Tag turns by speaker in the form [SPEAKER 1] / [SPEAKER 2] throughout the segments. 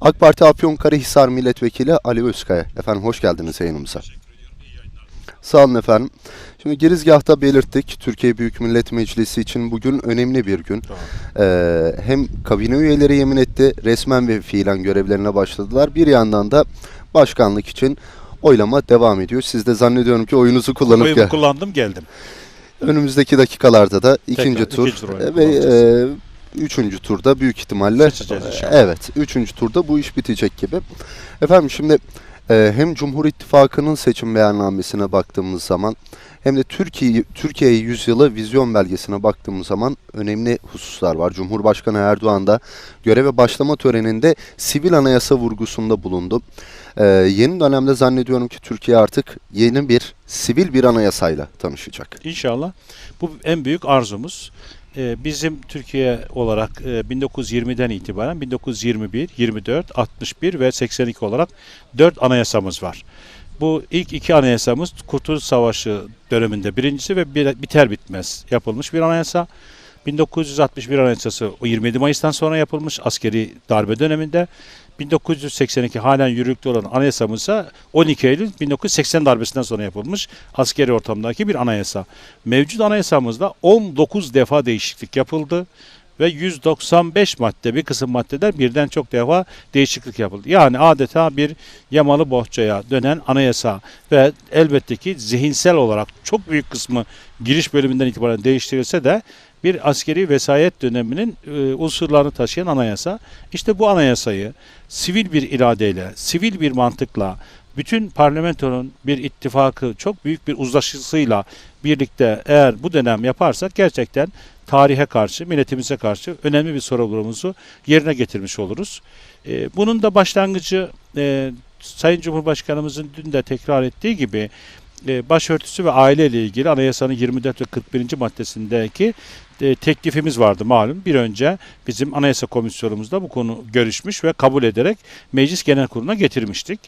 [SPEAKER 1] AK Parti Afyonkarahisar Milletvekili Ali Özkaya. Efendim hoş geldiniz yayınımıza. Sağ olun efendim. Şimdi girizgahta belirttik. Türkiye Büyük Millet Meclisi için bugün önemli bir gün. Ee, hem kabine üyeleri yemin etti, resmen ve fiilen görevlerine başladılar. Bir yandan da başkanlık için oylama devam ediyor. Siz de zannediyorum ki oyunuzu kullanıp
[SPEAKER 2] Oyumu
[SPEAKER 1] gel-
[SPEAKER 2] kullandım geldim.
[SPEAKER 1] önümüzdeki dakikalarda da ikinci
[SPEAKER 2] Tekrar
[SPEAKER 1] tur
[SPEAKER 2] ikinci
[SPEAKER 1] ve e, üçüncü turda büyük ihtimalle
[SPEAKER 2] Seçeceğiz inşallah.
[SPEAKER 1] evet üçüncü turda bu iş bitecek gibi. Efendim şimdi e, hem Cumhur İttifakı'nın seçim beyannamesine baktığımız zaman hem de Türkiye Türkiye Yüzyılı Vizyon Belgesi'ne baktığımız zaman önemli hususlar var. Cumhurbaşkanı Erdoğan da göreve başlama töreninde sivil anayasa vurgusunda bulundu. E, yeni dönemde zannediyorum ki Türkiye artık yeni bir sivil bir anayasayla tanışacak.
[SPEAKER 2] İnşallah. Bu en büyük arzumuz. Ee, Bizim Türkiye olarak e, 1920'den itibaren 1921, 24, 61 ve 82 olarak 4 anayasamız var. Bu ilk iki anayasamız Kurtuluş Savaşı döneminde birincisi ve biter bitmez yapılmış bir anayasa. 1961 Anayasası o 27 Mayıs'tan sonra yapılmış askeri darbe döneminde. 1982 halen yürürlükte olan anayasamızsa 12 Eylül 1980 darbesinden sonra yapılmış askeri ortamdaki bir anayasa. Mevcut anayasamızda 19 defa değişiklik yapıldı ve 195 madde bir kısım maddeler birden çok defa değişiklik yapıldı. Yani adeta bir yamalı bohçaya dönen anayasa ve elbette ki zihinsel olarak çok büyük kısmı giriş bölümünden itibaren değiştirilse de bir askeri vesayet döneminin e, unsurlarını taşıyan anayasa. İşte bu anayasayı sivil bir iradeyle, sivil bir mantıkla, bütün parlamentonun bir ittifakı, çok büyük bir uzlaşısıyla birlikte eğer bu dönem yaparsak gerçekten tarihe karşı, milletimize karşı önemli bir sorumluluğumuzu yerine getirmiş oluruz. E, bunun da başlangıcı e, Sayın Cumhurbaşkanımızın dün de tekrar ettiği gibi e, başörtüsü ve aile ile ilgili anayasanın 24 ve 41. maddesindeki e, teklifimiz vardı malum. Bir önce bizim anayasa komisyonumuzda bu konu görüşmüş ve kabul ederek meclis genel kuruluna getirmiştik.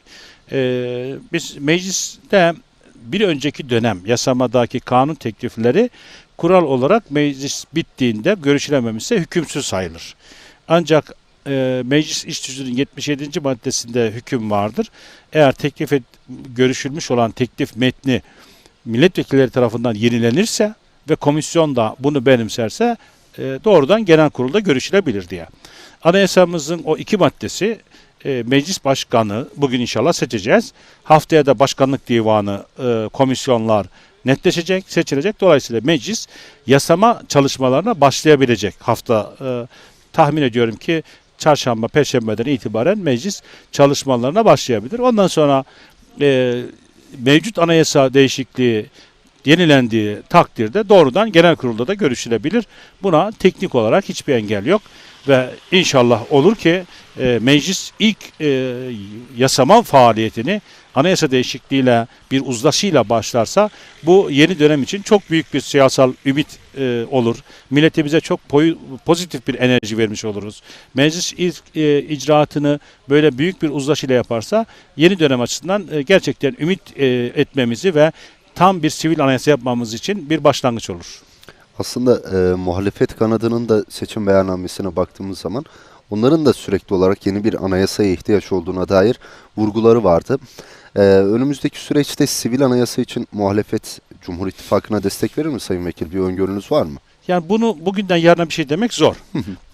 [SPEAKER 2] E, biz mecliste bir önceki dönem yasamadaki kanun teklifleri kural olarak meclis bittiğinde görüşülememişse hükümsüz sayılır. Ancak e, meclis iş tüzüğünün 77. maddesinde hüküm vardır. Eğer teklif et, görüşülmüş olan teklif metni milletvekilleri tarafından yenilenirse ve komisyon da bunu benimserse e, doğrudan genel kurulda görüşülebilir diye. Anayasamızın o iki maddesi e, meclis başkanı bugün inşallah seçeceğiz. Haftaya da başkanlık divanı e, komisyonlar netleşecek, seçilecek. Dolayısıyla meclis yasama çalışmalarına başlayabilecek hafta e, tahmin ediyorum ki çarşamba, perşembeden itibaren meclis çalışmalarına başlayabilir. Ondan sonra e, mevcut anayasa değişikliği yenilendiği takdirde doğrudan genel kurulda da görüşülebilir. Buna teknik olarak hiçbir engel yok ve inşallah olur ki e, meclis ilk e, yasama faaliyetini anayasa değişikliğiyle bir uzlaşıyla başlarsa bu yeni dönem için çok büyük bir siyasal ümit e, olur. Milletimize çok poy- pozitif bir enerji vermiş oluruz. Meclis ilk e, icraatını böyle büyük bir uzlaşıyla yaparsa yeni dönem açısından e, gerçekten ümit e, etmemizi ve tam bir sivil anayasa yapmamız için bir başlangıç olur.
[SPEAKER 1] Aslında e, muhalefet kanadının da seçim beyannamesine baktığımız zaman onların da sürekli olarak yeni bir anayasaya ihtiyaç olduğuna dair vurguları vardı. E, önümüzdeki süreçte sivil anayasa için muhalefet Cumhur İttifakı'na destek verir mi Sayın Vekil? Bir öngörünüz var mı?
[SPEAKER 2] Yani bunu bugünden yarına bir şey demek zor.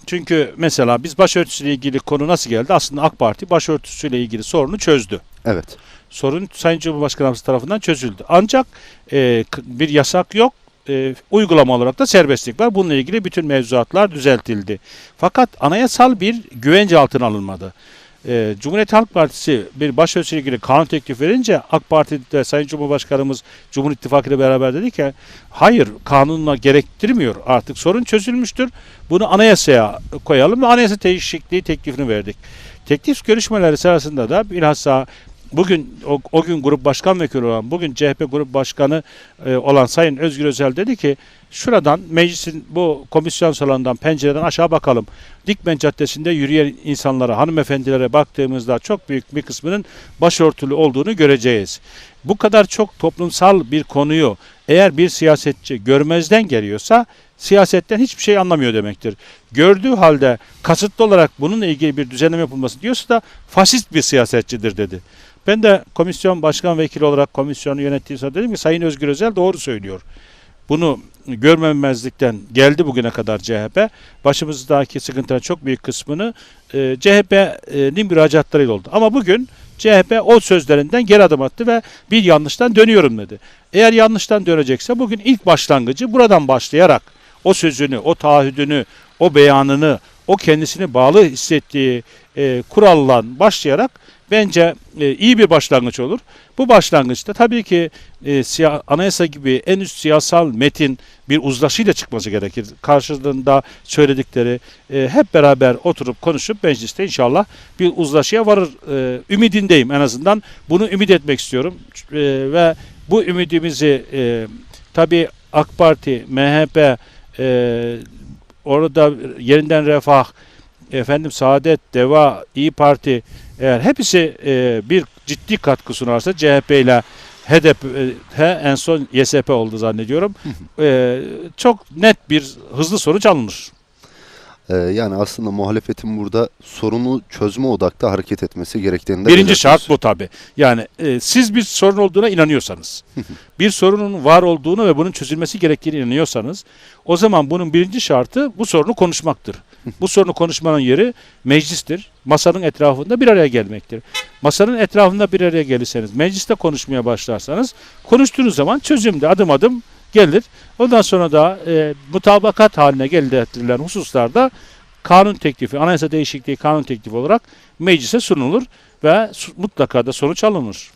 [SPEAKER 2] Çünkü mesela biz başörtüsüyle ilgili konu nasıl geldi? Aslında AK Parti başörtüsüyle ilgili sorunu çözdü.
[SPEAKER 1] Evet.
[SPEAKER 2] Sorun Sayın Cumhurbaşkanımız tarafından çözüldü. Ancak e, bir yasak yok. E, uygulama olarak da serbestlik var. Bununla ilgili bütün mevzuatlar düzeltildi. Fakat anayasal bir güvence altına alınmadı. E, Cumhuriyet Halk Partisi bir başörtüsüyle ilgili kanun teklif verince AK Parti'de Sayın Cumhurbaşkanımız Cumhur İttifakı ile beraber dedi ki hayır kanunla gerektirmiyor artık sorun çözülmüştür. Bunu anayasaya koyalım ve anayasa değişikliği teklifini verdik. Teklif görüşmeleri sırasında da bilhassa bugün o, o gün grup başkan vekili olan bugün CHP grup başkanı e, olan Sayın Özgür Özel dedi ki Şuradan meclisin bu komisyon salonundan pencereden aşağı bakalım. Dikmen Caddesi'nde yürüyen insanlara, hanımefendilere baktığımızda çok büyük bir kısmının başörtülü olduğunu göreceğiz. Bu kadar çok toplumsal bir konuyu eğer bir siyasetçi görmezden geliyorsa siyasetten hiçbir şey anlamıyor demektir. Gördüğü halde kasıtlı olarak bununla ilgili bir düzenleme yapılması diyorsa da faşist bir siyasetçidir dedi. Ben de komisyon başkan vekili olarak komisyonu yönettiğim sırada dedim ki Sayın Özgür Özel doğru söylüyor. Bunu görmemezlikten geldi bugüne kadar CHP. Başımızdaki sıkıntıların çok büyük kısmını e, CHP'nin müracaatlarıyla oldu. Ama bugün CHP o sözlerinden geri adım attı ve bir yanlıştan dönüyorum dedi. Eğer yanlıştan dönecekse bugün ilk başlangıcı buradan başlayarak o sözünü, o taahhüdünü, o beyanını, o kendisini bağlı hissettiği e, kurallan başlayarak bence e, iyi bir başlangıç olur. Bu başlangıçta tabii ki e, siya- anayasa gibi en üst siyasal metin bir uzlaşıyla çıkması gerekir. Karşılığında söyledikleri e, hep beraber oturup konuşup mecliste inşallah bir uzlaşıya varır. E, ümidindeyim en azından. Bunu ümit etmek istiyorum. E, ve bu ümidimizi e, tabii AK Parti, MHP, e, orada yeniden refah, efendim Saadet, Deva, İyi Parti eğer hepsi e, bir ciddi katkı sunarsa CHP ile HDP e, en son YSP oldu zannediyorum. E, çok net bir hızlı sonuç alınır.
[SPEAKER 1] Ee, yani aslında muhalefetin burada sorunu çözme odakta hareket etmesi gerektiğini de
[SPEAKER 2] Birinci şart bu tabi. Yani e, siz bir sorun olduğuna inanıyorsanız, bir sorunun var olduğunu ve bunun çözülmesi gerektiğine inanıyorsanız, o zaman bunun birinci şartı bu sorunu konuşmaktır. bu sorunu konuşmanın yeri meclistir. Masanın etrafında bir araya gelmektir. Masanın etrafında bir araya gelirseniz, mecliste konuşmaya başlarsanız, konuştuğunuz zaman çözüm de adım adım gelir. Ondan sonra da e, mutabakat haline getirilen hususlarda kanun teklifi, anayasa değişikliği kanun teklifi olarak meclise sunulur ve mutlaka da sonuç alınır.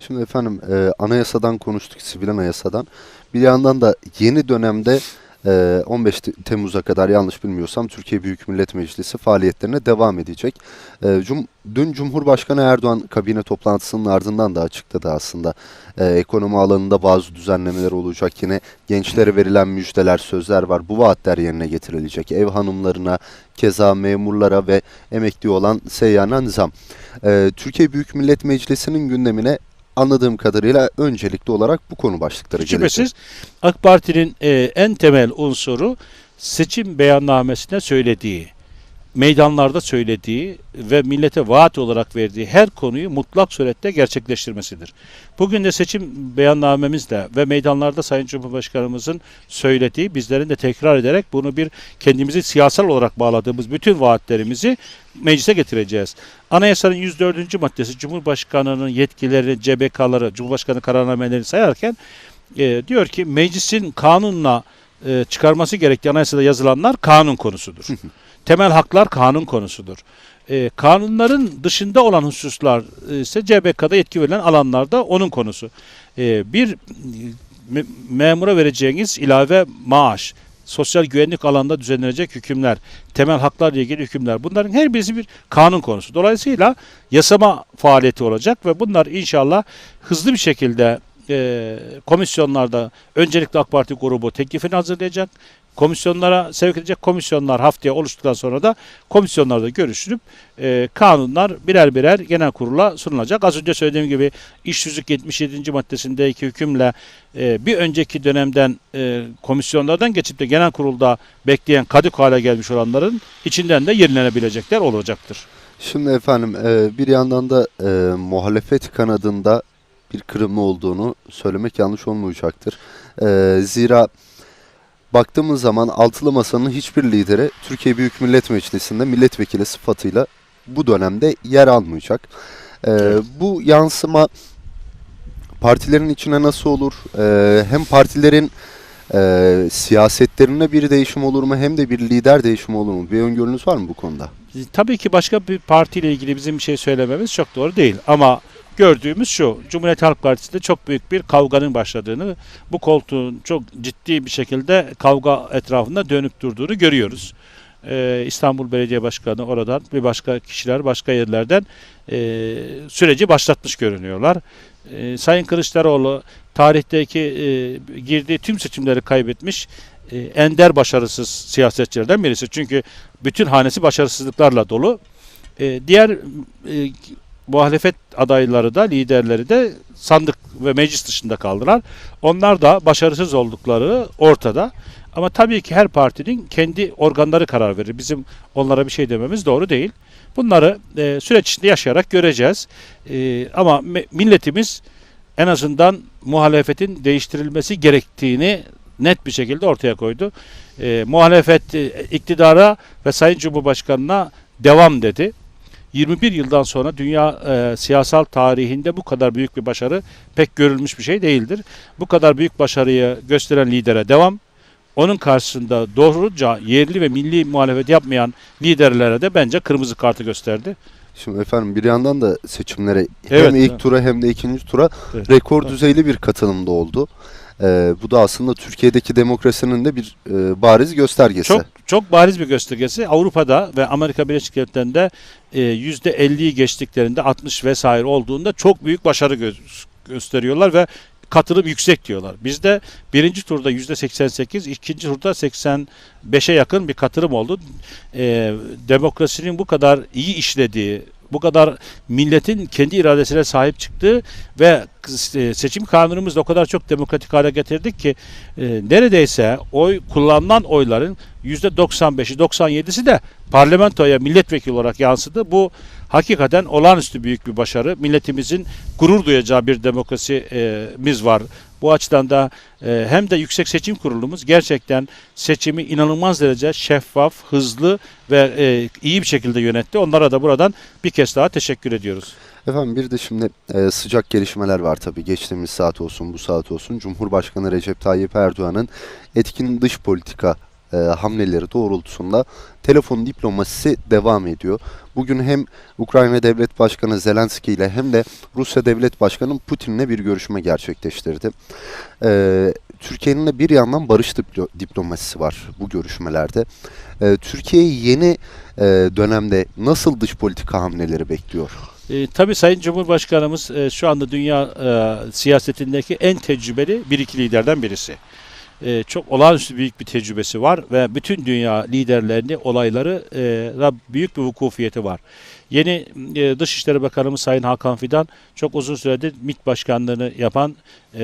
[SPEAKER 1] Şimdi efendim e, anayasadan konuştuk, sivil anayasadan. Bir yandan da yeni dönemde e, 15 Te- Temmuz'a kadar yanlış bilmiyorsam Türkiye Büyük Millet Meclisi faaliyetlerine devam edecek. E, cum- dün Cumhurbaşkanı Erdoğan kabine toplantısının ardından da açıkladı aslında. E, ekonomi alanında bazı düzenlemeler olacak. Yine gençlere verilen müjdeler, sözler var. Bu vaatler yerine getirilecek. Ev hanımlarına, keza memurlara ve emekli olan seyyana nizam. Türkiye Büyük Millet Meclisi'nin gündemine anladığım kadarıyla öncelikli olarak bu konu başlıkları gelecek.
[SPEAKER 2] Şüphesiz AK Parti'nin e, en temel unsuru seçim beyannamesinde söylediği, meydanlarda söylediği ve millete vaat olarak verdiği her konuyu mutlak surette gerçekleştirmesidir. Bugün de seçim beyannamemizle ve meydanlarda Sayın Cumhurbaşkanımızın söylediği, bizlerin de tekrar ederek bunu bir kendimizi siyasal olarak bağladığımız bütün vaatlerimizi meclise getireceğiz. Anayasanın 104. maddesi Cumhurbaşkanının yetkilerini, CBK'ları, Cumhurbaşkanı kararnamelerini sayarken e, diyor ki meclisin kanunla e, çıkarması gerektiği anayasada yazılanlar kanun konusudur. Temel haklar kanun konusudur. E, kanunların dışında olan hususlar e, ise CBK'da yetki verilen alanlarda onun konusu. E, bir me- memura vereceğiniz ilave maaş, sosyal güvenlik alanında düzenlenecek hükümler, temel haklarla ilgili hükümler bunların her birisi bir kanun konusu. Dolayısıyla yasama faaliyeti olacak ve bunlar inşallah hızlı bir şekilde e, komisyonlarda öncelikle AK Parti grubu teklifini hazırlayacak. Komisyonlara sevk edecek. Komisyonlar haftaya oluştuktan sonra da komisyonlarda görüşülüp e, kanunlar birer birer genel kurula sunulacak. Az önce söylediğim gibi iş yüzük 77. maddesindeki hükümle e, bir önceki dönemden e, komisyonlardan geçip de genel kurulda bekleyen kadık hale gelmiş olanların içinden de yenilenebilecekler olacaktır.
[SPEAKER 1] Şimdi efendim e, bir yandan da e, muhalefet kanadında bir kırılma olduğunu söylemek yanlış olmayacaktır. E, zira baktığımız zaman altılı masanın hiçbir lideri Türkiye Büyük Millet Meclisi'nde milletvekili sıfatıyla bu dönemde yer almayacak. E,
[SPEAKER 2] Evet.
[SPEAKER 1] Bu yansıma partilerin içine nasıl olur? E, hem partilerin e, siyasetlerine bir değişim olur mu hem de bir lider değişimi olur mu? Bir öngörünüz var mı bu konuda?
[SPEAKER 2] Tabii ki başka bir partiyle ilgili bizim bir şey söylememiz çok doğru değil. Ama gördüğümüz şu, Cumhuriyet Halk Partisi'nde çok büyük bir kavganın başladığını, bu koltuğun çok ciddi bir şekilde kavga etrafında dönüp durduğunu görüyoruz. Ee, İstanbul Belediye Başkanı oradan bir başka kişiler başka yerlerden e, süreci başlatmış görünüyorlar. E, Sayın Kılıçdaroğlu tarihteki e, girdiği tüm seçimleri kaybetmiş. e, ender başarısız siyasetçilerden birisi. Çünkü bütün hanesi başarısızlıklarla dolu. E, diğer e, muhalefet adayları da liderleri de sandık ve meclis dışında kaldılar. Onlar da başarısız oldukları ortada. Ama tabii ki her partinin kendi organları karar verir. Bizim onlara bir şey dememiz doğru değil. Bunları e, süreç içinde yaşayarak göreceğiz. E, ama milletimiz en azından muhalefetin değiştirilmesi gerektiğini net bir şekilde ortaya koydu. E, muhalefet e, iktidara ve Sayın Cumhurbaşkanı'na devam dedi. 21 yıldan sonra dünya e, siyasal tarihinde bu kadar büyük bir başarı pek görülmüş bir şey değildir. Bu kadar büyük başarıyı gösteren lidere devam. Onun karşısında doğruca yerli ve milli muhalefet yapmayan liderlere de bence kırmızı kartı gösterdi.
[SPEAKER 1] Şimdi efendim bir yandan da seçimlere
[SPEAKER 2] Evet,
[SPEAKER 1] hem ilk
[SPEAKER 2] evet.
[SPEAKER 1] tura hem de ikinci tura
[SPEAKER 2] Evet.
[SPEAKER 1] rekor
[SPEAKER 2] Evet.
[SPEAKER 1] düzeyli bir katılımda oldu. Ee, bu da aslında Türkiye'deki demokrasinin de bir e, bariz göstergesi.
[SPEAKER 2] Çok çok bariz bir göstergesi. Avrupa'da ve Amerika Birleşik Devletleri'nde e, %50'yi geçtiklerinde 60 vesaire olduğunda çok büyük başarı gö- gösteriyorlar ve katılım yüksek diyorlar. Bizde birinci turda %88, ikinci turda 85'e yakın bir katılım oldu. E, demokrasinin bu kadar iyi işlediği, bu kadar milletin kendi iradesine sahip çıktığı ve e, seçim kanunumuzda o kadar çok demokratik hale getirdik ki e, neredeyse oy kullanılan oyların %95'i 97'si de parlamentoya milletvekili olarak yansıdı. Bu hakikaten olağanüstü büyük bir başarı. Milletimizin gurur duyacağı bir demokrasimiz var. Bu açıdan da e, hem de Yüksek Seçim Kurulumuz gerçekten seçimi inanılmaz derece şeffaf, hızlı ve e, iyi bir şekilde yönetti. Onlara da buradan bir kez daha teşekkür ediyoruz.
[SPEAKER 1] Efendim bir de şimdi e, sıcak gelişmeler var tabii. Geçtiğimiz saat olsun, bu saat olsun. Cumhurbaşkanı Recep Tayyip Erdoğan'ın etkin dış politika e, hamleleri doğrultusunda telefon diplomasisi devam ediyor. Bugün hem Ukrayna Devlet Başkanı Zelenski ile hem de Rusya Devlet Başkanı Putin'le bir görüşme gerçekleştirdi. E, Türkiye'nin de bir yandan barış diplo- diplomasisi var bu görüşmelerde. E, Türkiye'yi yeni e, dönemde nasıl dış politika hamleleri bekliyor?
[SPEAKER 2] E, tabii Sayın Cumhurbaşkanımız e, şu anda dünya e, siyasetindeki en tecrübeli bir iki liderden birisi. E, çok olağanüstü büyük bir tecrübesi var ve bütün dünya liderlerini, olayları e, büyük bir vukufiyeti var. Yeni e, Dışişleri Bakanımız Sayın Hakan Fidan çok uzun süredir MİT Başkanlığını yapan e,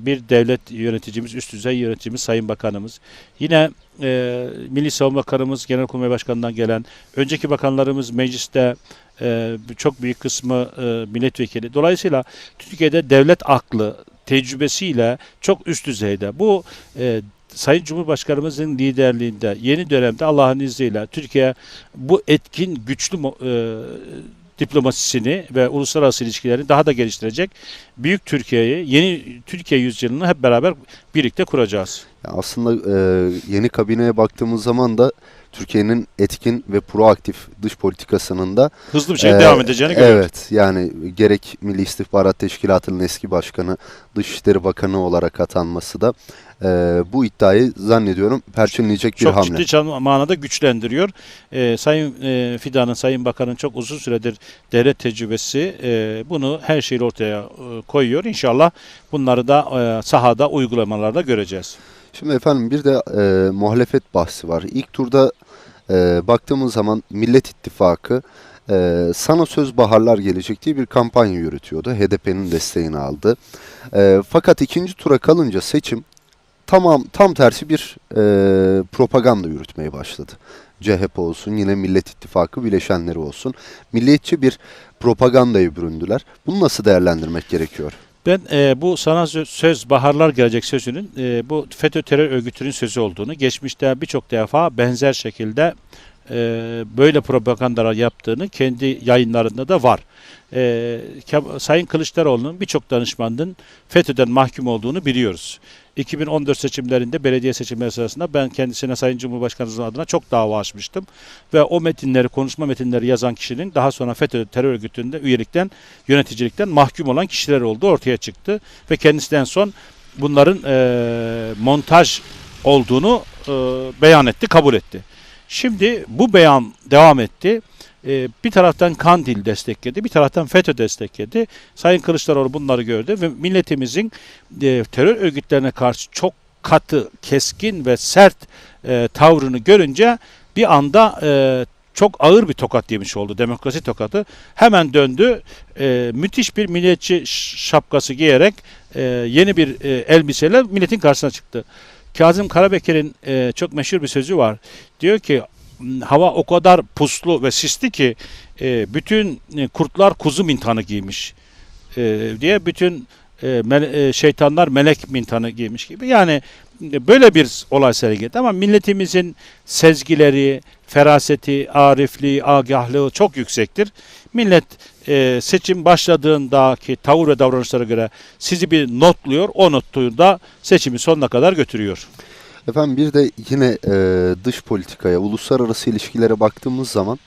[SPEAKER 2] bir devlet yöneticimiz, üst düzey yöneticimiz Sayın Bakanımız. Yine e, Milli Savunma Bakanımız, Genelkurmay Başkanı'ndan gelen, önceki bakanlarımız mecliste e, çok büyük kısmı e, milletvekili. Dolayısıyla Türkiye'de devlet aklı tecrübesiyle çok üst düzeyde. Bu e, Sayın Cumhurbaşkanımızın liderliğinde yeni dönemde Allah'ın izniyle Türkiye bu etkin, güçlü e, diplomasisini ve uluslararası ilişkilerini daha da geliştirecek. Büyük Türkiye'yi, yeni Türkiye yüzyılını hep beraber birlikte kuracağız.
[SPEAKER 1] Aslında e, yeni kabineye baktığımız zaman da Türkiye'nin etkin ve proaktif dış politikasının da
[SPEAKER 2] Hızlı bir şekilde
[SPEAKER 1] e,
[SPEAKER 2] devam edeceğini görüyoruz.
[SPEAKER 1] Evet yani gerek Milli İstihbarat Teşkilatı'nın eski başkanı Dışişleri Bakanı olarak atanması da e, bu iddiayı zannediyorum perçinleyecek bir
[SPEAKER 2] çok
[SPEAKER 1] hamle.
[SPEAKER 2] ciddi can- manada güçlendiriyor. Ee, Sayın e, Fidan'ın, Sayın Bakan'ın çok uzun süredir devlet tecrübesi e, bunu her şeyi ortaya e, koyuyor. İnşallah bunları da e, sahada uygulamalarda göreceğiz.
[SPEAKER 1] Şimdi efendim bir de e, muhalefet bahsi var. İlk turda e, baktığımız zaman Millet İttifakı e, sana söz baharlar gelecek diye bir kampanya yürütüyordu. HDP'nin desteğini aldı. E, fakat ikinci tura kalınca seçim tamam tam tersi bir e, propaganda yürütmeye başladı. CHP olsun yine Millet İttifakı bileşenleri olsun. Milliyetçi bir propagandaya büründüler. Bunu nasıl değerlendirmek gerekiyor?
[SPEAKER 2] Ben e, bu sana sö- söz baharlar gelecek sözünün e, bu FETÖ terör örgütünün sözü olduğunu geçmişte birçok defa benzer şekilde e, böyle propagandalar yaptığını kendi yayınlarında da var. E, Sayın Kılıçdaroğlu'nun birçok danışmanının FETÖ'den mahkum olduğunu biliyoruz. 2014 seçimlerinde belediye seçimleri sırasında ben kendisine Sayın Cumhurbaşkanımızın adına çok dava açmıştım. Ve o metinleri, konuşma metinleri yazan kişinin daha sonra FETÖ terör örgütünde üyelikten, yöneticilikten mahkum olan kişiler olduğu ortaya çıktı. Ve kendisinden son bunların eee, montaj olduğunu eee, beyan etti, kabul etti. Şimdi bu beyan devam etti. Eee, bir taraftan Kandil destekledi, bir taraftan FETÖ destekledi. Sayın Kılıçdaroğlu bunları gördü ve milletimizin e, terör örgütlerine karşı çok katı, keskin ve sert e, tavrını görünce bir anda e, çok ağır bir tokat yemiş oldu. Demokrasi tokatı. Hemen döndü. E, müthiş bir milliyetçi şapkası giyerek e, yeni bir e, elbiseyle milletin karşısına çıktı. Kazım Karabekir'in e, çok meşhur bir sözü var. Diyor ki "M, hava o kadar puslu ve sisli ki e, bütün e, kurtlar kuzu mintanı giymiş e, diye bütün e, mele- e, şeytanlar melek mintanı giymiş gibi. Yani e, böyle bir olay sergiledi ama milletimizin sezgileri, feraseti, arifliği, agahlığı çok yüksektir. Millet e, seçim başladığındaki tavır ve davranışlara göre sizi bir notluyor. O notu da seçimi sonuna kadar götürüyor.
[SPEAKER 1] Efendim bir de yine e, dış politikaya, uluslararası ilişkilere baktığımız zaman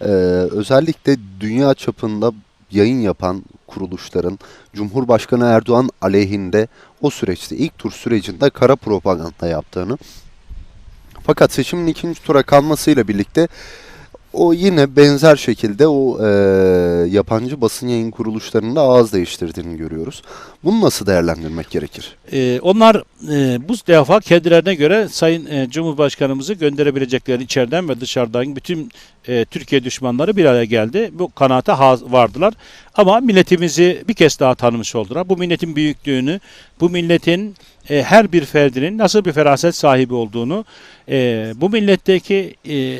[SPEAKER 1] e, özellikle dünya çapında yayın yapan kuruluşların Cumhurbaşkanı Erdoğan aleyhinde o süreçte ilk tur sürecinde kara propaganda yaptığını fakat seçimin ikinci tura kalmasıyla birlikte o yine benzer şekilde o e, yabancı basın yayın kuruluşlarında ağız değiştirdiğini görüyoruz. Bunu nasıl değerlendirmek gerekir?
[SPEAKER 2] Ee, onlar e, bu defa kendilerine göre Sayın e, Cumhurbaşkanımızı gönderebilecekleri içeriden ve dışarıdan bütün e, Türkiye düşmanları bir araya geldi. Bu kanaate vardılar. Ama milletimizi bir kez daha tanımış oldular. Bu milletin büyüklüğünü, bu milletin e, her bir ferdinin nasıl bir feraset sahibi olduğunu, e, bu milletteki e,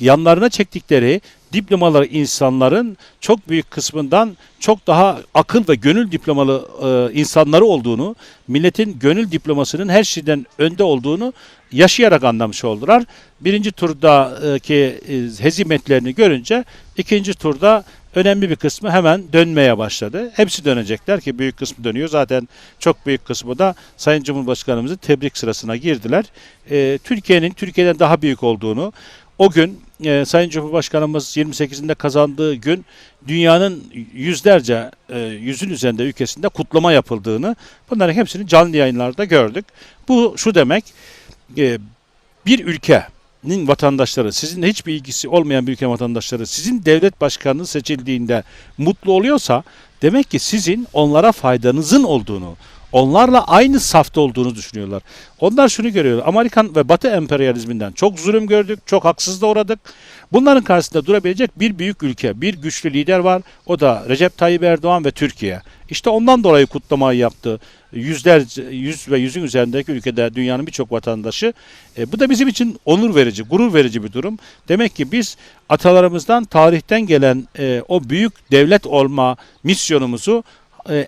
[SPEAKER 2] yanlarına çektikleri diplomaları insanların çok büyük kısmından çok daha akıl ve gönül diplomalı e, insanları olduğunu, milletin gönül diplomasının her şeyden önde olduğunu yaşayarak anlamış oldular. Birinci turdaki e, hezimetlerini görünce ikinci turda önemli bir kısmı hemen dönmeye başladı. Hepsi dönecekler ki büyük kısmı dönüyor. Zaten çok büyük kısmı da Sayın Cumhurbaşkanımızın tebrik sırasına girdiler. E, Türkiye'nin Türkiye'den daha büyük olduğunu, o gün e, Sayın Cumhurbaşkanımız 28'inde kazandığı gün dünyanın yüzlerce, e, yüzün üzerinde ülkesinde kutlama yapıldığını bunların hepsini canlı yayınlarda gördük. Bu şu demek, e, bir ülkenin vatandaşları, sizinle hiçbir ilgisi olmayan bir ülke vatandaşları sizin devlet başkanınız seçildiğinde mutlu oluyorsa demek ki sizin onlara faydanızın olduğunu, onlarla aynı safta olduğunu düşünüyorlar. Onlar şunu görüyor. Amerikan ve Batı emperyalizminden çok zulüm gördük, çok haksız da uğradık. Bunların karşısında durabilecek bir büyük ülke, bir güçlü lider var. O da Recep Tayyip Erdoğan ve Türkiye. İşte ondan dolayı kutlamayı yaptı. Yüzlerce, yüz ve yüzün üzerindeki ülkede dünyanın birçok vatandaşı. E, bu da bizim için onur verici, gurur verici bir durum. Demek ki biz atalarımızdan, tarihten gelen e, o büyük devlet olma misyonumuzu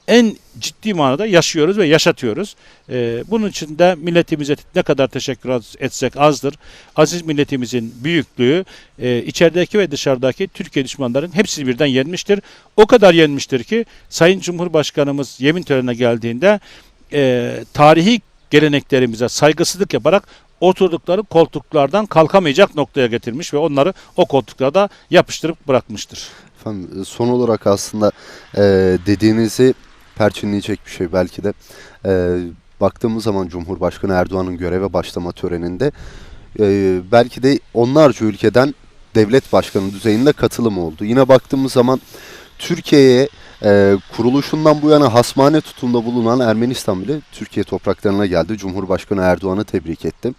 [SPEAKER 2] en ciddi manada yaşıyoruz ve yaşatıyoruz. E, bunun için de milletimize ne kadar teşekkür etsek azdır. Aziz milletimizin büyüklüğü e, içerideki ve dışarıdaki Türkiye düşmanların hepsini birden yenmiştir. O kadar yenmiştir ki Sayın Cumhurbaşkanımız yemin törenine geldiğinde e, tarihi geleneklerimize saygısızlık yaparak oturdukları koltuklardan kalkamayacak noktaya getirmiş ve onları o koltuklarda yapıştırıp bırakmıştır.
[SPEAKER 1] Efendim, e, son olarak aslında e, dediğinizi perçinleyecek bir şey belki de. E, baktığımız zaman Cumhurbaşkanı Erdoğan'ın göreve başlama töreninde e, belki de onlarca ülkeden devlet başkanı düzeyinde katılım oldu. Yine baktığımız zaman Türkiye'ye e, kuruluşundan bu yana hasmane tutumda bulunan Ermenistan bile Türkiye topraklarına geldi. Cumhurbaşkanı Erdoğan'ı tebrik etti.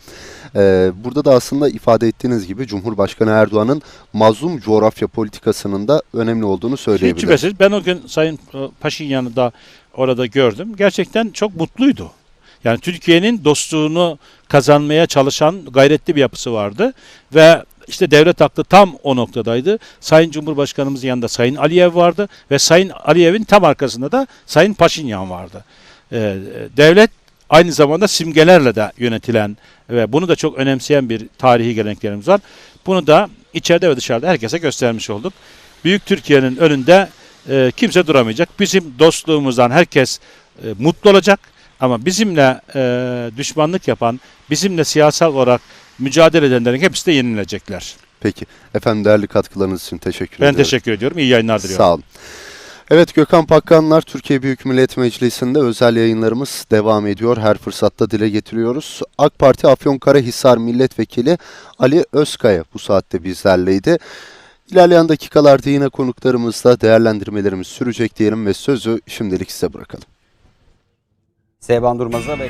[SPEAKER 1] E, burada da aslında ifade ettiğiniz gibi Cumhurbaşkanı Erdoğan'ın mazlum coğrafya politikasının da önemli olduğunu
[SPEAKER 2] Hiç
[SPEAKER 1] söyleyebiliriz.
[SPEAKER 2] şüphesiz ben o gün Sayın Paşinyan'ı da orada gördüm. Gerçekten çok mutluydu. Yani Türkiye'nin dostluğunu kazanmaya çalışan gayretli bir yapısı vardı ve işte devlet aklı tam o noktadaydı. Sayın Cumhurbaşkanımızın yanında Sayın Aliyev vardı ve Sayın Aliyev'in tam arkasında da Sayın Paşinyan vardı. Ee, devlet aynı zamanda simgelerle de yönetilen ve bunu da çok önemseyen bir tarihi geleneklerimiz var. Bunu da içeride ve dışarıda herkese göstermiş olduk. Büyük Türkiye'nin önünde e, kimse duramayacak. Bizim dostluğumuzdan herkes e, mutlu olacak. Ama bizimle e, düşmanlık yapan, bizimle siyasal olarak mücadele edenlerin hepsi de yenilecekler.
[SPEAKER 1] Peki. Efendim değerli katkılarınız için teşekkür
[SPEAKER 2] Ben
[SPEAKER 1] ediyorum.
[SPEAKER 2] teşekkür ediyorum. İyi yayınlar diliyorum.
[SPEAKER 1] Sağ olun. Evet Gökhan Pakkanlar Türkiye Büyük Millet Meclisi'nde özel yayınlarımız devam ediyor. Her fırsatta dile getiriyoruz. AK Parti Afyonkarahisar Milletvekili Ali Özkaya bu saatte bizlerleydi. İlerleyen dakikalarda yine konuklarımızla değerlendirmelerimiz sürecek diyelim ve sözü şimdilik size bırakalım.
[SPEAKER 3] Seyban Durmaz'a ve